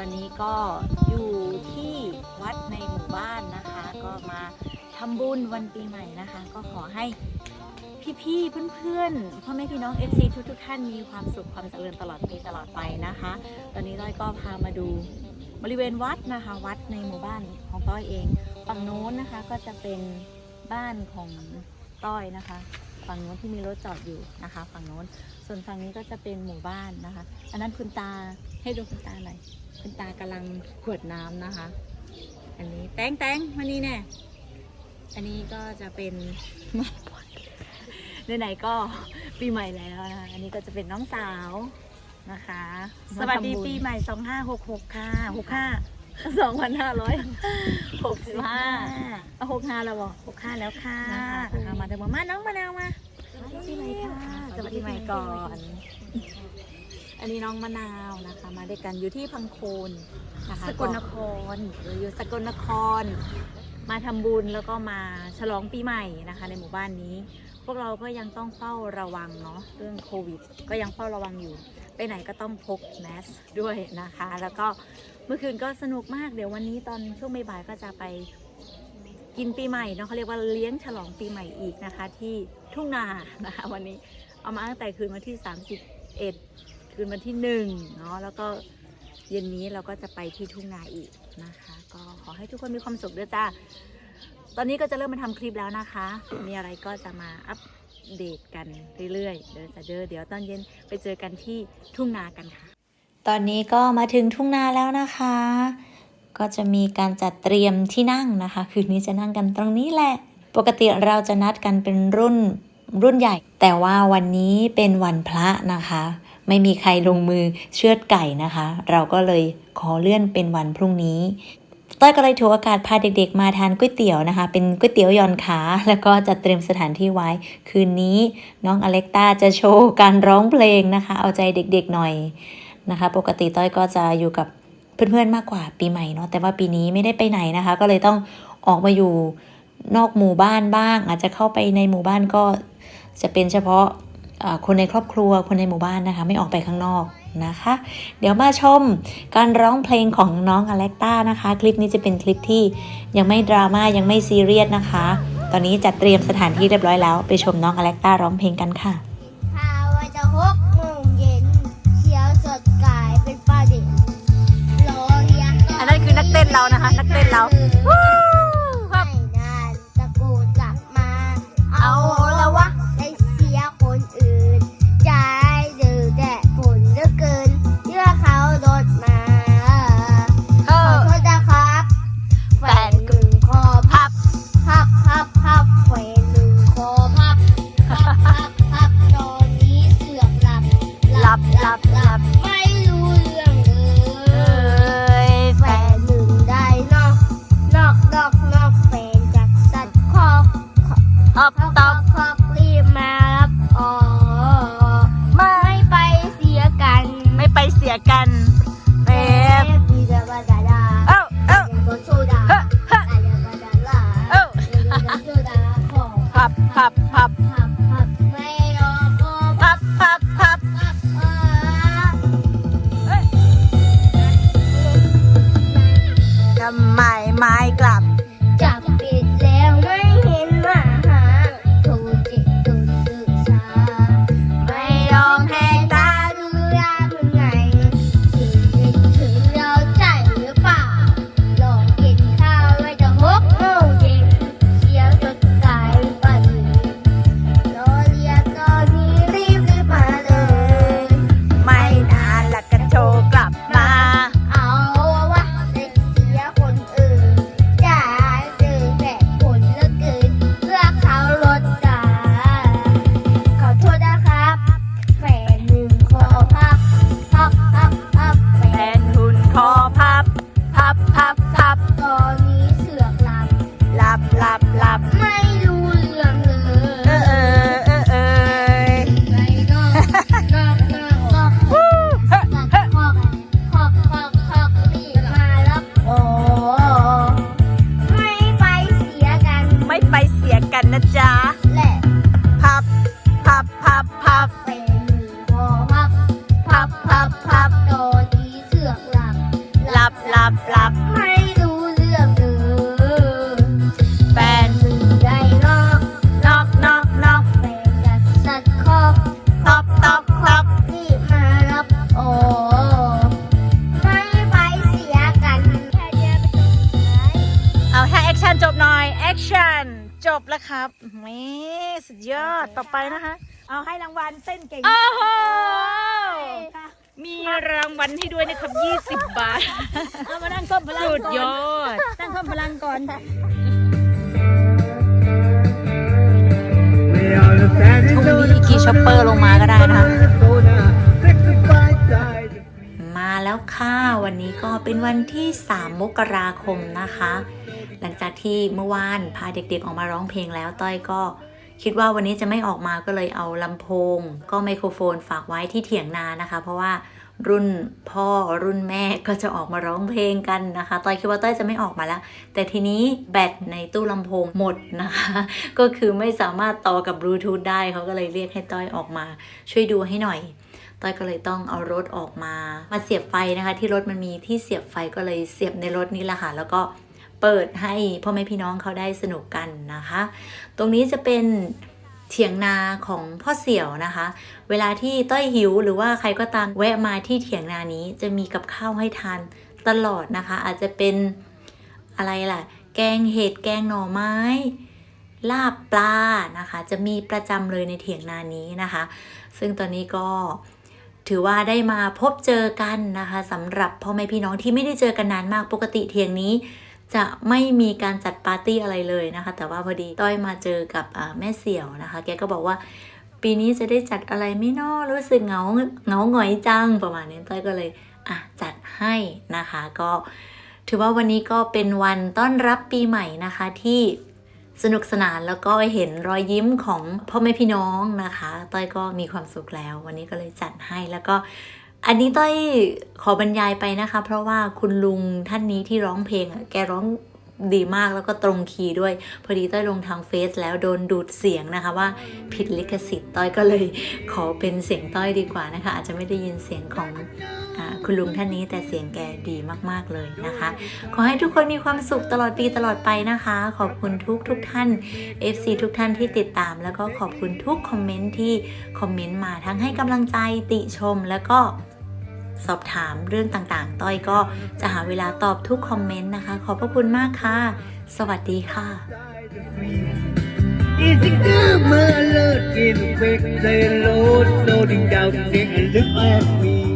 ตอนนี้ก็อยู่ที่วัดในหมู่บ้านนะคะ ก็มาทำบุญวันปีใหม่นะคะ ก็ขอให้พี่ๆเพื่อนๆพ่อแม่พี่น้อง FC ทุกๆท่านมีความสุขความเจริญตลอดปีตลอดไปนะคะ ตอนนี้ต้อยก็พามาดูบริเวณวัดนะคะ วัดในหมู่บ้านของต้อยเองฝั่งโน้นนะคะก็จะเป็นบ้านของต้อยนะคะ ฝั่งโน้นที่มีรถจอดอยู่นะคะ ฝั่งโน้น ส่วนฝั่งนี้ก็จะเป็นหมู่บ้านนะคะ อันนั้นคุณตาให้ดูคุณตาหน่อยคุณตากำลังขวดน้ำนะคะ อันนี้แตงแตงมานี่แน่อันนี้ก็จะเป็นไหนๆก็ปีใหม่แล้วนะคะ อันนี้ก็จะเป็นน้องสาวนะคะ สวัสดีมาทำบุญปีใหม่ 2566 ค่ะ 65สองพันห้าร้อยหกสิบห้าเอาหกห้าแล้วบอก65 แล้วค่ะนะคะมาเดี๋ยวมามาน้องมะนาวมาส วัสดีปีใหม่ค่ะสวัสดีใหม่ก่อน อันนี้น้องมะนาวนะคะ มาด้วยกันอยู่ที่พังโคนนะคะสกลนครเราอยู่สกลนคร มาทำบุญแล้วก็มาฉลองปีใหม่นะคะ ในหมู่บ้านนี้ พวกเราก็ยังต้องเฝ้าระวังเนาะเรื่องโควิด ก็ยังเฝ้าระวังอยู่ ไปไหนก็ต้องพกแมสด้วยนะคะ แล้วก็เมื่อคืนก็สนุกมากเดี๋ยววันนี้ตอนช่วงบ่ายๆก็จะไป กินปีใหม่เนาะเขาเรียกว่าเลี้ยงฉลองปีใหม่อีกนะคะ ที่ทุ่งนานะคะ วันนี้เอามาตั้งแต่คืนวันที่ 31 คืนวันที่หนึ่งเนาะแล้วก็เย็นนี้เราก็จะไปที่ทุ่งนาอีกนะคะ ก็ขอให้ทุกคนมีความสุขด้วยจ้าตอนนี้ก็จะเริ่มมาทำคลิปแล้วนะคะ มีอะไรก็จะมาอัปเดตกันเรื่อยๆเดี๋ยวจะเจอเดี๋ยวตอนเย็นไปเจอกันที่ทุ่งนากันค่ะ ตอนนี้ก็มาถึงทุ่งนาแล้วนะคะ ก็จะมีการจัดเตรียมที่นั่งนะคะ คืนนี้จะนั่งกันตรงนี้แหละ ปกติเราจะนัดกันเป็นรุ่นรุ่นใหญ่ แต่ว่าวันนี้เป็นวันพระนะคะ ไม่มีใครลงมือเชือดไก่นะคะ เราก็เลยขอเลื่อนเป็นวันพรุ่งนี้ต้อยก็เลยถือโอกาสพาเด็กๆ มาทานก๋วยเตี๋ยวนะคะ เป็นก๋วยเตี๋ยวย่อนขา แล้วก็จัดเตรียมสถานที่ไว้ คืนนี้น้องอเล็กตาจะโชว์การร้องเพลงนะคะ เอาใจเด็กๆหน่อยนะคะ ปกติต้อยก็จะอยู่กับ เพื่อนๆมากกว่าปีใหม่เนาะแต่ว่าปีนี้ไม่ได้ไปไหนนะคะ ก็เลยต้องออกมาอยู่นอกหมู่บ้านบ้าง อาจจะเข้าไปในหมู่บ้านก็จะเป็นเฉพาะคนในครอบครัวคนในหมู่บ้านนะคะ ไม่ออกไปข้างนอกนะคะ เดี๋ยวมาชมการร้องเพลงของน้องอเล็กต้านะคะ คลิปนี้จะเป็นคลิปที่ยังไม่ดราม่ายังไม่ซีเรียสนะคะ ตอนนี้จัดเตรียมสถานที่เรียบร้อยแล้ว ไปชมน้องอเล็กต้าร้องเพลงกันค่ะ เรานะคะ นักเต้นเรา ตอบตอบคอกรีบมารับอ๋อไม่ไปเสียกัน ไม่ไปเสียกันเป๊บโอ้โอ้ฮะฮะโอ้ฮะบขับ ครับแหม่สุดยอดต่อไปนะคะ เอาให้รางวัลเต้นเก่งโอ้โหค่ะมีรางวัลให้ด้วยนะครับ 20 บาท เอามานั่งเพิ่มพลังสุดก่อนยอดตั้งเพิ่มพลังก่อน พรุ่งนี้ขี่ช็อปเปอร์ลงมาก็ได้นะคะ มาแล้วค่ะ วันนี้ก็เป็นวันที่ 3 มกราคมนะคะ หลังจากที่เมื่อวานพาเด็กๆออกมาร้องเพลงแล้วต้อยก็คิดว่าวันนี้จะไม่ออกมาก็เลยเอาลำโพง ก็ไมโครโฟนฝากไว้ที่เถียงนานะคะ เพราะว่ารุ่นพ่อรุ่นแม่ก็จะออกมาร้องเพลงกันนะคะต้อยคิดว่าต้อยจะไม่ออกมาแล้ว แต่ทีนี้แบตในตู้ลำโพงหมดนะคะ ก็คือไม่สามารถต่อกับบลูทูธได้เขาก็เลยเรียกให้ต้อยออกมา ช่วยดูให้หน่อยต้อยก็เลยต้องเอารถออกมา มาเสียบไฟนะคะ ที่รถมันมีที่เสียบไฟก็เลยเสียบในรถนี่แหละค่ะแล้วก็ เปิดให้พ่อแม่พี่น้องเขาได้สนุกกันนะคะ ตรงนี้จะเป็นเถียงนาของพ่อเสี่ยวนะคะ เวลาที่ต้อยหิวหรือว่าใครก็ตามแวะมาที่เถียงนานี้จะมีกับข้าวให้ทานตลอดนะคะ อาจจะเป็นอะไรล่ะ แกงเห็ดแกงหน่อไม้ ลาบปลานะคะ จะมีประจำเลยในเถียงนานี้นะคะ ซึ่งตอนนี้ก็ถือว่าได้มาพบเจอกันนะคะสำหรับพ่อแม่พี่น้องที่ไม่ได้เจอกันนานมากปกติเถียงนี้ จะไม่มีการจัดปาร์ตี้อะไรเลยนะคะ แต่ว่าพอดีต้อยมาเจอกับแม่เสี่ยวนะคะ แกก็บอกว่าปีนี้จะได้จัดอะไรไม่นอรู้สึกเหงาเหงาหงอยจังประมาณนี้ต้อยก็เลยอะจัดให้นะคะ ก็ถือว่าวันนี้ก็เป็นวันต้อนรับปีใหม่นะคะที่สนุกสนานแล้วก็เห็นรอยยิ้มของพ่อแม่พี่น้องนะคะ ต้อยก็มีความสุขแล้ว วันนี้ก็เลยจัดให้แล้วก็ อันนี้ต้อยขอบรรยายไปนะคะ เพราะว่าคุณลุงท่านนี้ที่ร้องเพลงอะแกร้องดีมากแล้วก็ตรงคีย์ด้วย พอดีต้อยลงทางเฟซแล้วโดนดูดเสียงนะคะว่าผิดลิขสิทธิ์ต้อยก็เลยขอเป็นเสียงต้อยดีกว่านะคะ อาจจะไม่ได้ยินเสียงของอคุณลุงท่านนี้แต่เสียงแกดีมากๆเลยนะคะ ขอให้ทุกคนมีความสุขตลอดปีตลอดไปนะคะ ขอบคุณทุกทุกท่าน FC ทุกท่านที่ติดตาม แล้วก็ขอบคุณทุกคอมเมนต์ที่คอมเมนต์มาทั้งให้กำลังใจติชมแล้วก็ สอบถามเรื่องต่างๆ ต้อยก็จะหาเวลาตอบทุกคอมเมนต์นะคะ ขอบพระคุณมากค่ะ สวัสดีค่ะ Is it good, my love? in quick they load loading down and look at me